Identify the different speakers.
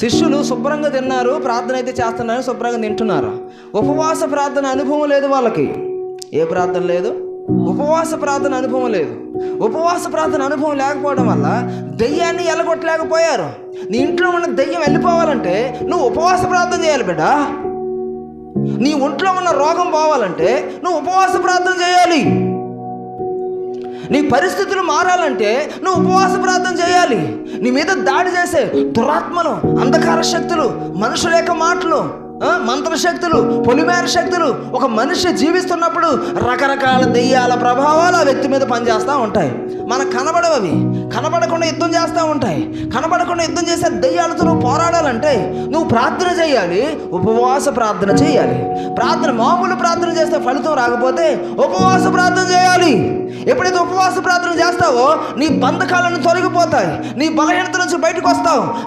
Speaker 1: శిష్యులు శుభ్రంగా తిన్నారు ప్రార్థన అయితే చేస్తున్నారు శుభ్రంగా తింటున్నారు? ఉపవాస ప్రార్థన అనుభవం లేదు వాళ్ళకి. ఏ ప్రార్థన లేదు? ఉపవాస ప్రార్థన అనుభవం లేదు. ఉపవాస ప్రార్థన అనుభవం లేకపోవడం వల్ల దెయ్యాన్ని ఎలగొట్టలేకపోయారు. నీ ఇంట్లో ఉన్న దెయ్యం వెళ్ళిపోవాలంటే నువ్వు ఉపవాస ప్రార్థన చేయాలి బిడ్డ. నీ ఒంట్లో ఉన్న రోగం పోవాలంటే నువ్వు ఉపవాస ప్రార్థన చేయాలి. నీ పరిస్థితులు మారాలంటే నువ్వు ఉపవాస ప్రార్థన చేయాలి. నీ మీద దాడి చేసే దురాత్మలు అంధకార శక్తులు మనుషుల యొక్క మాటలు మంత్రశక్తులు పొలిమేర శక్తులు ఒక మనిషి జీవిస్తున్నప్పుడు రకరకాల దెయ్యాల ప్రభావాలు ఆ వ్యక్తి మీద పనిచేస్తూ ఉంటాయి. మనకు కనబడవు అవి కనబడకుండా యుద్ధం చేస్తూ ఉంటాయి. కనబడకుండా యుద్ధం చేసే దయ్యాలతో నువ్వు పోరాడాలంటే నువ్వు ప్రార్థన చేయాలి ఉపవాస ప్రార్థన చేయాలి. ప్రార్థన మామూలు ప్రార్థన చేస్తే ఫలితం రాకపోతే ఉపవాస ప్రార్థన చేయాలి. ఎప్పుడైతే ఉపవాస ప్రార్థన చేస్తావో నీ బంధకాలను తొలగిపోతాయి నీ బలహీనత నుంచి బయటకు వస్తావు.